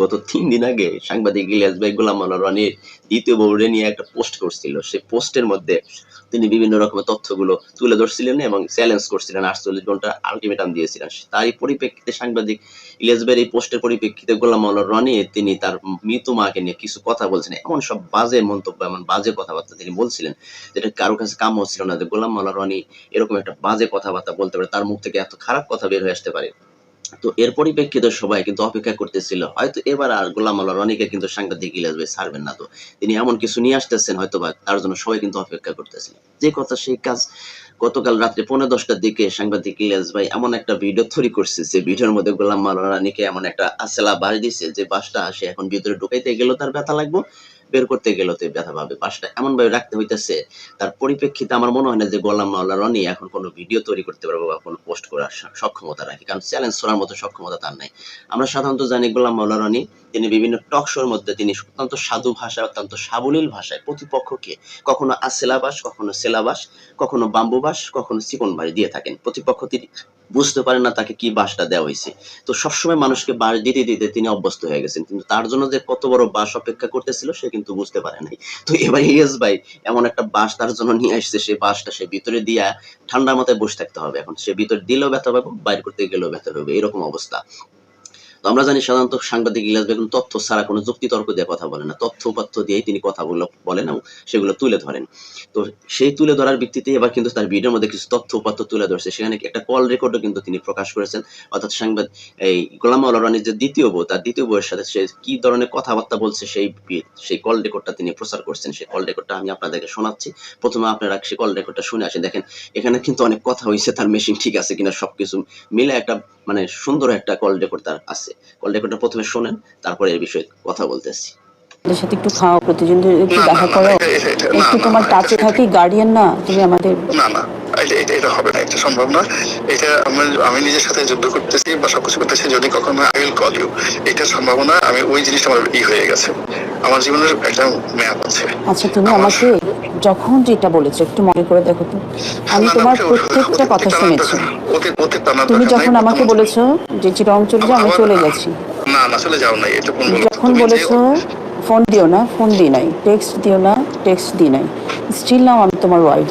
গত তিন দিন আগে সাংবাদিক ইলিয়াস ভাই গোলাম রনির দ্বিতীয় বউরে নিয়ে একটা পোস্ট করছিল। সেই পোস্টের মধ্যে তিনি বিভিন্ন রকমের তথ্যগুলো তুলে ধরছিলেন এবং চ্যালেঞ্জ করছিলেন, আটচল্লিশ ঘণ্টা আলটিমেটাম দিয়েছিলেন। তারই পরিপ্রেক্ষিতে সাংবাদিক ইলিয়াস ভাইয়ের এই পোস্টের পরিপ্রেক্ষিতে গোলাম মাওলা রনি তিনি তার মৃত মাকে নিয়ে কিছু কথা বলছেন। এমন সব বাজে মন্তব্য, এমন বাজে কথাবার্তা তিনি বলছিলেন যেটা কারও কাছে কাম্য ছিল না যে গোলাম মাওলা রনি এরকম একটা বাজে কথাবার্তা বলতে পারে, তার মুখ থেকে এত খারাপ কথা বের হয়ে আসতে পারে। তো এর পরিপ্রেক্ষিতে সবাই কিন্তু অপেক্ষা করতেছিল, হয়তো এবার আর গোলাম আল্লাহ রনিকে কিন্তু সাংবাদিক ইলিয়াস ভাই ছাড়বেন না তো। তিনি এমন কিছু নিয়ে আসতেছেন হয়তো বা তার জন্য সবাই কিন্তু অপেক্ষা করতেছিল। যে কথা সেই কাজ গতকাল রাত্রে পনেরো দশটার দিকে সাংবাদিক ইলিয়াস ভাই এমন একটা ভিডিও তৈরি করছে, যে ভিডিওর মধ্যে গোলাম মাওলানা রানীকে এমন একটা আসলা বাড়ি দিছে, যে বাসটা সে এখন ভিতরে ঢুকাইতে গেলেও তার ব্যথা লাগবে বের করতে গেলেও তো ব্যথা পাবে। বাসটা এমন ভাবে রাখতে হইতেছে, তার পরিপ্রেক্ষিতে আমার মনে হয় না যে গোলাম মাওলা রনি এখন কোনো ভিডিও তৈরি করতে পারবে বা কোনো পোস্ট করার সক্ষমতা রাখে, কারণ চ্যালেঞ্জ করার মতো সক্ষমতা তার নাই। আমরা সাধারণত জানি গোলাম মাওলা রনি, তিনি বিভিন্ন টক শোর মধ্যে তিনি অত্যন্ত সাধু ভাষায়, অত্যন্ত সাবলীল ভাষায় প্রতিপক্ষকে কখনো আসেলাবাস কখনো সেলাবাস, কখনো বাম্বুবাস, কখনো চিকন বাড়ি দিয়ে থাকেন। প্রতিপক্ষ তিনি বুঝতে পারেন না তাকে কি বাসটা দেওয়া হয়েছে। তো সবসময় মানুষকে বাস দিতে দিতে তিনি অভ্যস্ত হয়ে গেছেন। কিন্তু তার জন্য যে কত বড় বাস অপেক্ষা করতেছিল, সে কিন্তু বুঝতে পারে নাই। তো এবার ইয়েস ভাই এমন একটা বাস তার জন্য নিয়ে আসছে, সে বাসটা সে ভিতরে দিয়া ঠান্ডা মাথায় বসে থাকতে হবে। এখন সে ভিতরে দিলেও ব্যথা পাবে, বাইর করতে গেলেও ব্যথা পাবে। এরকম অবস্থা। আমরা জানি সাধারণত সাংবাদিক ইলিয়াস বেগম তথ্য ছাড়া কোনো যুক্তি তর্ক দিয়ে কথা বলেন না। তথ্য উপাত্য দিয়েই তিনি কথাগুলো বলেন এবং সেগুলো তুলে ধরেন। তো সেই তুলে ধরার ভিত্তিতে এবার কিন্তু তার ভিডিওর মধ্যে কিছু তথ্য উপাত্ত তুলে ধরছে। সেখানে একটা কল রেকর্ডও কিন্তু তিনি প্রকাশ করেছেন। অর্থাৎ সাংবাদ, এই গোলাম মাওলা রানীর যে দ্বিতীয় বউ, তার দ্বিতীয় বউয়ের সাথে সে কি ধরনের কথাবার্তা বলছে সেই সেই কল রেকর্ডটা তিনি প্রচার করছেন। সেই কল রেকর্ডটা আমি আপনাদেরকে শোনাচ্ছি। প্রথমে আপনারা সেই কল রেকর্ডটা শুনে আসেন। দেখেন, এখানে কিন্তু অনেক কথা হয়েছে তার মেশিন ঠিক আছে কিনা সবকিছু মিলে একটা মানে সুন্দর একটা কল রেকর্ড তার আছে। কল রেকর্ডটা প্রথমে শোনেন তারপরে এই বিষয়ে কথা বলতেছি আমাদের সাথে একটু খাওয়া প্রতিদিন একটু না, না, দেখা করো এটা- এটা- এটা- একটু তোমার টাচে থাকি গার্ডিয়ান না তুমি আমাদের না না এটা এটা এটা হবে না এটা সম্ভব না। এটা আমার আমি নিজের সাথে যুদ্ধ করতেছি বা সবকিছু করতেছি যদি কখনো আই উইল কল ইউ এটার সম্ভাবনা আমি ওই জিনিসটা আমার ই হয়ে গেছে। আমার জীবনের একটা মেয়াদ আছে। আচ্ছা তুমি আমার- আমাকে যখন যেটা বলেছ একটু মনে করে দেখো তো। আমি তোমার প্রত্যেকটা কথা শুনেছি। তুমি যখন আমাকে বলেছ যে চিরং চলে যাও আমি চলে গেছি। না না চলে যাও নাই এটা যখন বলেছ ফোন দিও না ফোন দিই নাই টেক্সট দিও না টেক্সট দিই নাই। স্টিল নাও আমি তোমার ওয়াইফ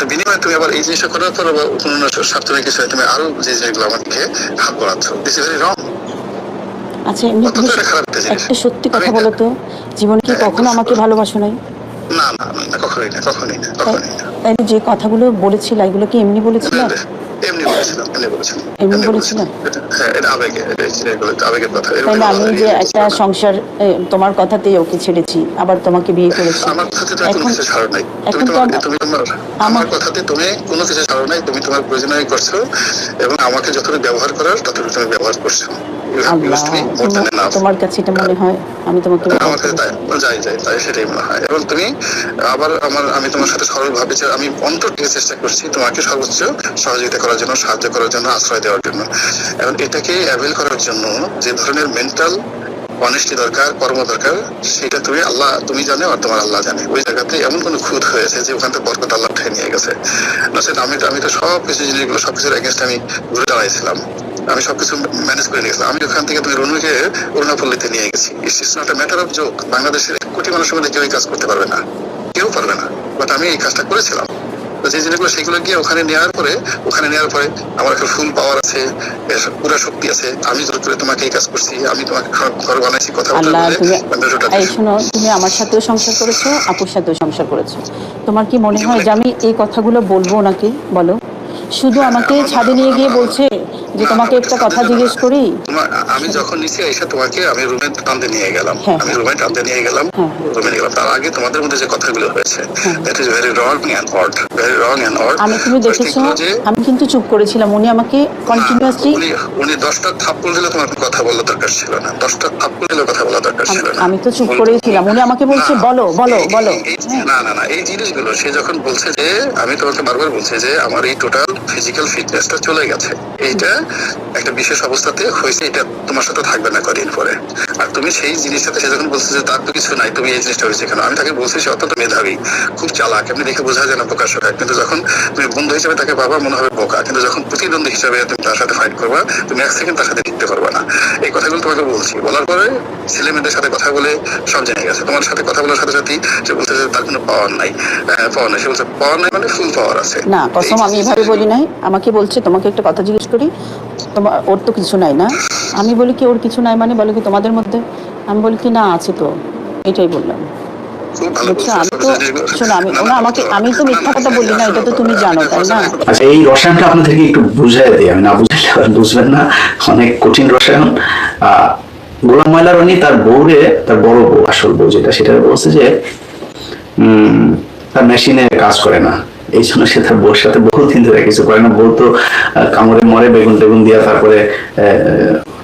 কিন্তু বিনিময়ে তুমি আবার এই জিনিসটা করার পর আবার কোনো স্বার্থ কিছু তুমি আরও যে জিনিসগুলো আমাকে হাত করাচ্ছ দিস ইজ ভেরি রং আচ্ছা একটা সত্যি কথা বলো তো জীবনে কি কখনো আমাকে ভালোবাসো নাই? না না না, না কখনোই না কখনোই না কখনোই না। তাইলে যে কথাগুলো বলেছিলে এগুলো কি এমনি বলেছিলে? এমনি বলেছিলাম এমনি বলেছিলাম এমনি বলেছিলাম? হ্যাঁ এটা আবেগে এটা এগুলো তো আবেগের কথা এরকম আমি যে একটা সংসার তোমার কথাতেই ওকে ছেড়েছি আবার তোমাকে বিয়ে করেছি। আমার কথাতে কোনো কিছু ছাড়ো নাই। তুমি এখন তোমার আমার- তুমি আমার কথাতে তুমি কোনো কিছু ছাড়ো নাই তুমি তোমার করছ এবং আমাকে যতটুকু ব্যবহার করার ততটুকু তুমি ব্যবহার করছ। You have Allah used me more than তোমার- কাছে এটা মনে হয় আমি তোমাকে আমার কাছে তাই যাই যাই তাই সেটাই মনে হয়। এবং তুমি আবার আমার আমি তোমার সাথে সরল ভাবে যে আমি অন্তর থেকে চেষ্টা করছি তোমাকে সর্বোচ্চ সহযোগিতা করার জন্য সাহায্য করার জন্য আশ্রয় দেওয়ার জন্য। এবং এটাকে অ্যাভেল করার জন্য যে ধরনের মেন্টাল অনেস্টি দরকার কর্ম দরকার সেটা তুমি আল্লাহ তুমি জানে আর তোমার আল্লাহ জানে। ওই জায়গাতে এমন কোন খুঁত হয়েছে যে ওখান থেকে বরকত আল্লাহ উঠে নিয়ে গেছে। না আমি তো আমি তো সব কিছু জিনিসগুলো সব কিছুর এগেনস্ট আমি ঘুরে দাঁড়াইছিলাম। আমি সবকিছু ম্যানেজ করে নিয়েছিলাম। আমি ওখান থেকে তুমি রুনুকে অরুণাপল্লিতে নিয়ে গেছি। It's not matter of joke বাংলাদেশের এক কোটি মানুষের মধ্যে কেউ কাজ করতে পারবে না। কেউ পারবে না। বাট আমি এই কাজটা করেছিলাম। তো যে জিনিসগুলো সেগুলো গিয়ে ওখানে নেওয়ার পরে ওখানে নেওয়ার পরে আমার একটা ফুল পাওয়ার আছে পুরো শক্তি আছে। আমি জোর করে তোমাকে এই কাজ করছি আমি তোমাকে ঘর- বানাইছি কথা বলে শোনো তুমি আমার সাথেও সংসার করেছ আপুর সাথেও সংসার করেছ। তোমার কি মনে হয় যে আমি এই কথাগুলো বলব নাকি? বলো। শুধু আমাকে ছাদে নিয়ে গিয়ে বলছে যে তোমাকে একটা কথা জিজ্ঞেস করি। আমি যখন নিচে এসে তোমাকে আমি রুমে টানতে নিয়ে গেলাম। হ্যাঁ। আমি রুমে টানতে নিয়ে গেলাম হ্যাঁ। রুমে গেলাম। তার আগে তোমাদের মধ্যে যে কথাগুলো হয়েছে that is very wrong and odd very wrong and odd আমি তুমি দেখেছ আমি কিন্তু চুপ করেছিলাম উনি আমাকে কন্টিনিউয়াসলি উনি উনি দশটা থাপ্পড় দিলে তোমার কথা বলার দরকার ছিল না। দশটা থাপ্পড় দিলে কথা বলার দরকার ছিল না। আমি তো চুপ করেই ছিলাম উনি আমাকে বলছে বলো বলো বলো। না না না এই জিনিসগুলো সে যখন বলছে যে আমি তোমাকে বারবার বলছি যে আমার এই টোটাল ফিজিক্যাল ফিটনেসটা চলে গেছে। এইটা একটা বিশেষ অবস্থাতে হয়েছে এটা তোমার সাথে থাকবে না কদিন পরে। আর তুমি সেই জিনিসটাতে সে যখন বলছে যে তার তো কিছু নাই তুমি এই জিনিসটা হয়েছে কেন? আমি তাকে বলছি সে অত্যন্ত মেধাবী খুব চালাক এমনি দেখে বোঝা যায় না প্রকাশ হয় কিন্তু যখন তুমি বন্ধু হিসেবে তাকে বাবা মনে হবে বোকা। কিন্তু যখন প্রতিদ্বন্দ্বী হিসেবে তুমি তার সাথে ফাইট করবা তুমি এক সেকেন্ড তার সাথে টিকতে পারবে না। এই কথাগুলো তোমাকে বলছি। বলার পরে ছেলে মেয়েদের সাথে কথা বলে সব জেনে গেছে। তোমার সাথে কথা বলার সাথে সাথেই সে বলতে যে তার কোনো পাওয়ার নাই। পাওয়ার নাই। সে বলছে পাওয়ার নাই মানে ফুল পাওয়ার আছে। না কসম আমি এভাবে বলি নাই। আমাকে বলছে তোমাকে একটা কথা জিজ্ঞেস করি। তোমার ওর তো কিছু নাই না? আমি বলি কি ওর কিছু নাই মানে? বলো কি তোমাদের মধ্যে? আমি বলি কি না আছে তো। এটাই বললাম। খুব ভালো বুঝছ বলছে আমি তো শোনো আমি ওনা আমাকে আমি তো মিথ্যা না, না, কথা বলি না এটা তো তুমি জানো তাই না? আচ্ছা এই রসায়নটা আপনাদেরকে একটু বুঝাই দিই। আমি না বুঝাইলে বুঝবেন না অনেক কঠিন রসায়ন। আহ, গোলাম ময়লা রনি তার বউরে তার বড় বউ আসল বউ যেটা সেটা বলছে যে উম, তার মেশিনে কাজ করে না। এই জন্য সে তার বউর সাথে বহুদিন ধরে কিছু করে না। বউ তো কামড়ে মরে বেগুন টেগুন দিয়া তারপরে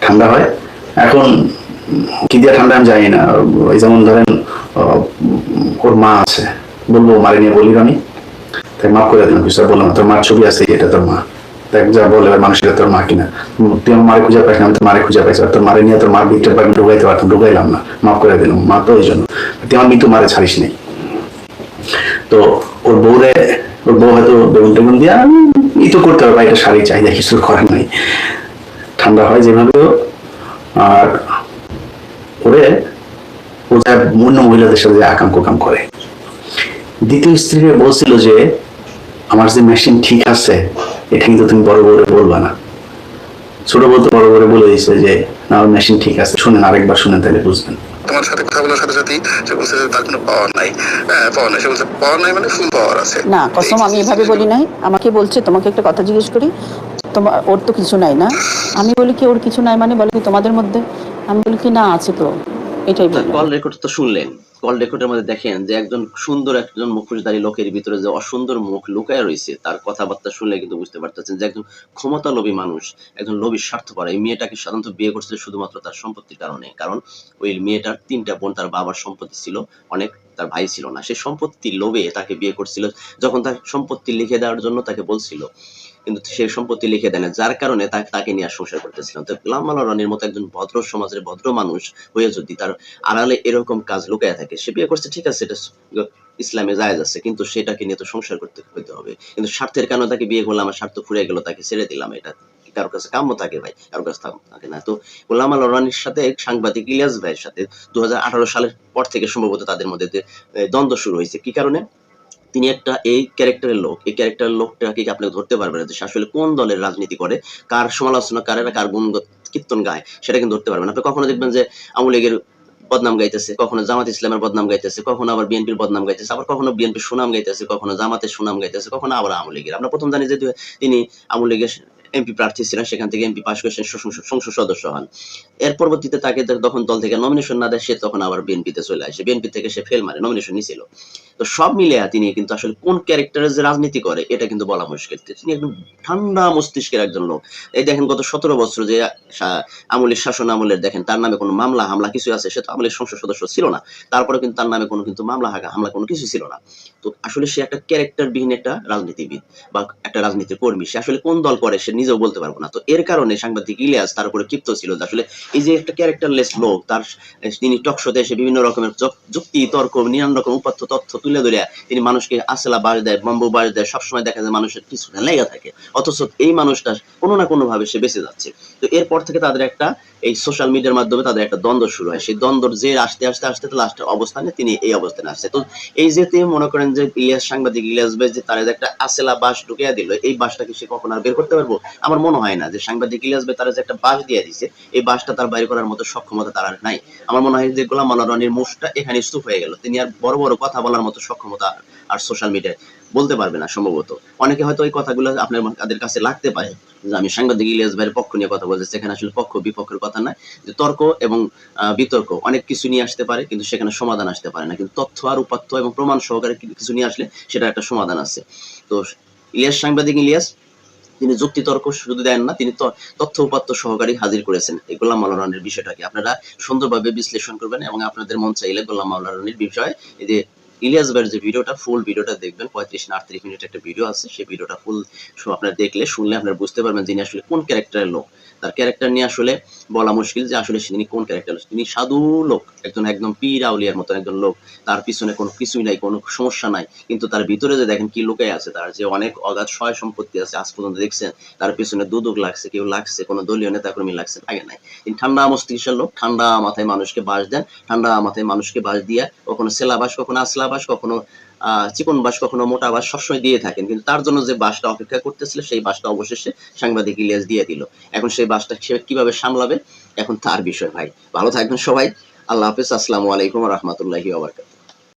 ঠান্ডা হয়। এখন কি দিয়ে ঠান্ডা আমি জানি না। ওই যেমন ধরেন ওর মা আছে। বলব মারে নিয়ে বলি আমি। তাই মাফ করে দিলাম কিছু বললাম তোর মার ছবি আছে, এটা তোর মা। দেখ, যা বলে, এবার মানুষ তোর মা কিনা। তুই আমার মারে খুঁজে পাইস না, আমি তোর মারে খুঁজে পাইছি। তোর মারে নিয়ে তোর মার বিকটা পাই ঢুকাইতে পারতাম, ঢুকাইলাম না। মাফ করে দিলাম। মা তো ওই জন্য। তুই আমার মৃত্যু মারে ছাড়িস নেই তো ওর বউরে ওর বউ হয়তো বেগুন টেগুন দিয়া ই তো করতে পারবে এটা চাহিদা, কিছু করার নাই। ঠান্ডা হয় যেভাবে আর ওরে, ও যা অন্য মহিলাদের সাথে আকাম কোকাম করে। দ্বিতীয় স্ত্রীকে বলছিল যে, আমার যে মেশিন ঠিক আছে, এটা কিন্তু তুমি বড় বড় বলবা না। ছোট বলতে বড় বড় বলে দিয়েছে যে, না মেশিন ঠিক আছে। শুনেন, আরেকবার শুনেন, তাহলে বুঝবেন। তোমার সাথে কথা বলার সাথে সাথেই সে বলছে যে তার কোনো পাওয়ার নাই। পাওয়ার নাই। সে বলছে পাওয়ার নাই মানে ফুল পাওয়ার আছে। না কসম আমি এভাবে বলি নাই। আমাকে বলছে তোমাকে একটা কথা জিজ্ঞেস করি। তোমার ওর তো কিছু নাই না? আমি বলি কি ওর কিছু নাই মানে বলে কি তোমাদের মধ্যে? আমি বলি কি না আছে তো। এটাই বলি। কল রেকর্ড তো শুনলেন। কল রেকর্ডের মধ্যে দেখেন যে একজন সুন্দর একজন মুখোশধারী লোকের ভিতরে যে অসুন্দর মুখ লুকায় রয়েছে, তার কথাবার্তা শুনলে কিন্তু বুঝতে পারতেছেন যে একজন ক্ষমতা লোভী মানুষ, একজন লোভী স্বার্থপর। এই মেয়েটাকে সাধারণত বিয়ে করছে শুধুমাত্র তার সম্পত্তির কারণে। কারণ ওই মেয়েটার তিনটা বোন, তার বাবার সম্পত্তি ছিল, অনেক তার ভাই ছিল না। সে সম্পত্তির লোভে তাকে বিয়ে করছিল, যখন তার সম্পত্তি লিখে দেওয়ার জন্য তাকে বলছিল। কিন্তু সে সম্পত্তি লিখে দেয় যার কারণে তাকে নিয়ে সংসার করতেছিলাম তো গোলাম মালা রানীর মতো একজন ভদ্র সমাজের ভদ্র মানুষ হয়ে যদি তার আড়ালে এরকম কাজ লুকায় থাকে, সে বিয়ে করছে, ঠিক আছে, এটা ইসলামে জায়েজ আছে, কিন্তু সেটাকে নিয়ে তো সংসার করতে হইতে হবে। কিন্তু স্বার্থের কারণে তাকে বিয়ে করলাম, আমার স্বার্থ ফুরিয়ে গেল, তাকে ছেড়ে দিলাম, এটা কারোর কাছে কাম্য থাকে ভাই? কারোর কাছে থাক- না। তো গোলাম আল রানীর সাথে সাংবাদিক ইলিয়াস ভাইয়ের সাথে দু হাজার আঠারো সালের পর থেকে সম্ভবত তাদের মধ্যে দ্বন্দ্ব শুরু হয়েছে। কি কারণে? তিনি একটা, এই ক্যারেক্টারের লোক, এই ক্যারেক্টারের লোকটাকে আপনি ধরতে পারবেন না যে আসলে কোন দলের রাজনীতি করে, কার সমালোচনা কারেরা কার গুণ কীর্তন গায়, সেটা কিন্তু ধরতে পারবেন আপনি কখনো দেখবেন যে আওয়ামী লীগের বদনাম গাইতেছে, কখনো জামাত ইসলামের বদনাম গাইতেছে, কখনো আবার বিএনপির বদনাম গাইতেছে, আবার কখনো বিএনপির সুনাম গাইতেছে, কখনো জামাতের সুনাম গাইতেছে, কখনো আবার আওয়ামী লীগের। আমরা প্রথম জানি যে তিনি আওয়ামী লীগের এমপি প্রার্থী ছিলেন, সেখান থেকে এমপি পাশ করেছেন সংসদ সদস্য হন। এর পরবর্তীতে তাকে যখন দল থেকে নমিনেশন না দেয়, সে তখন আবার বিএনপিতে চলে আসে। বিএনপি থেকে সে ফেল মারে নমিনেশন নিছিল। তো সব মিলে তিনি কিন্তু আসলে কোন ক্যারেক্টারের যে রাজনীতি করে, এটা কিন্তু বলা মুশকিল। তিনি একদম ঠান্ডা মস্তিষ্কের একজন লোক। এই দেখেন গত সতেরো বছর যে আমলের শাসন আমলের দেখেন, তার নামে কোনো মামলা, হামলা কিছু আছে, সে তো আমলের সংসদ সদস্য ছিল না। তারপরে কিন্তু তার নামে কোনো কিন্তু মামলা হামলা কোনো কিছু ছিল না। তো আসলে সে একটা ক্যারেক্টার বিহীন একটা রাজনীতিবিদ বা একটা রাজনীতির কর্মী। সে আসলে কোন দল করে, সে নিজেও বলতে পারব না। তো এর কারণে সাংবাদিক ইলিয়াস তার উপরে ক্ষিপ্ত ছিল যে আসলে এই যে একটা ক্যারেক্টারলেস লোক, তার তিনি টক শোতে এসে বিভিন্ন রকমের যুক্তি, তর্ক, নানান রকম উপাত্ত তথ্য তুলে ধরে তিনি মানুষকে আসলা বাস দেয়, বম্বু বাস দেয়, সবসময় দেখা যায় মানুষের কিছু লেগে থাকে। অথচ এই মানুষটা কোনো না কোনো ভাবে সে বেঁচে যাচ্ছে। তো এরপর থেকে তাদের একটা এই সোশ্যাল মিডিয়ার মাধ্যমে তাদের একটা দ্বন্দ্ব শুরু হয়। সেই দ্বন্দ্বর যে আসতে আসতে আসতে লাস্ট অবস্থানে তিনি এই অবস্থানে আসছে। তো এই যে তিনি মনে করেন যে ইলিয়াস সাংবাদিক ইলিয়াস ভাই যে তার একটা আসেলা বাস ঢুকিয়ে দিল, এই বাসটাকে সে কখন আর বের করতে পারব? আমার মনে হয় না যে সাংবাদিক ইলিয়াস ভাই তারা যে একটা বাস দিয়ে দিছে, এই বাসটা তার বাইর করার মতো সক্ষমতা তার আর নাই। আমার মনে হয় যে গোলাম মাল্লা রানীর মুখটা এখানে স্তূপ হয়ে গেল। তিনি আর বড় বড় কথা বলার মতো সক্ষমতা আর সোশ্যাল মিডিয়ায় বলতে পারবে না সম্ভবত। অনেকে হয়তো ওই কথাগুলো আপনার তাদের কাছে লাগতে পারে, যে আমি সাংবাদিক ইলিয়াস ভাইয়ের পক্ষ নিয়ে কথা বলছি সেখানে আসলে পক্ষ বিপক্ষের কথা না, যে তর্ক এবং বিতর্ক অনেক কিছু নিয়ে আসতে পারে, কিন্তু সেখানে সমাধান আসতে পারে না। কিন্তু তথ্য আর উপাত্য এবং প্রমাণ সহকারে কিছু নিয়ে আসলে সেটা একটা সমাধান আছে। তো ইলিয়াস, সাংবাদিক ইলিয়াস তিনি যুক্তিতর্ক শুধু দেন না, তিনি তথ্য উপাত্ত সহকারী হাজির করেছেন। এই গোলাম মাওলা বিষয়টাকে। আপনারা সুন্দরভাবে বিশ্লেষণ করবেন এবং আপনাদের মন চাইলে গোলাম মাওলা বিষয়ে এই যে ইলিয়াস ভাইয়ের যে ভিডিওটা ফুল ভিডিওটা দেখবেন, পঁয়ত্রিশ না আটত্রিশ মিনিট একটা ভিডিও আছে, সেই ভিডিওটা ফুল আপনার দেখলে শুনলে আপনার বুঝতে পারবেন যিনি আসলে কোন ক্যারেক্টারের লোক। তার ক্যারেক্টার নিয়ে আসলে বলা মুশকিল যে আসলে তিনি কোন ক্যারেক্টার তিনি সাধু লোক, একজন একদম পীর আউলিয়ার মতো একজন লোক। তার পিছনে কোনো কিছুই নাই, কোনো সমস্যা নাই। কিন্তু তার ভিতরে যে দেখেন কি লোকে আছে, তার যে অনেক অগাধ সয় সম্পত্তি আছে, আজ পর্যন্ত দেখছেন, তার পিছনে দুদক লাগছে, কেউ লাগছে, কোনো দলীয় নেতা কর্মী লাগছে, লাগে নাই। তিনি ঠান্ডা মস্তিষ্কের লোক, ঠান্ডা মাথায় মানুষকে বাস দেন, ঠান্ডা মাথায় মানুষকে বাস দিয়া কখনো সেলাবাস, কখনো আসলাবাস কখনো আহ চিকন বাস কখনো মোটা বাস সবসময় দিয়ে থাকেন। কিন্তু তার জন্য যে বাসটা অপেক্ষা করতেছিল, সেই বাসটা অবশেষে সাংবাদিক ইলিয়াস দিয়ে দিল। এখন সেই বাসটা সে কীভাবে সামলাবে, এখন তার বিষয় ভাই। ভালো থাকবেন সবাই। আল্লাহ হাফিজ। আসসালামু আলাইকুম রহমতুল্লাহি ওবরকাত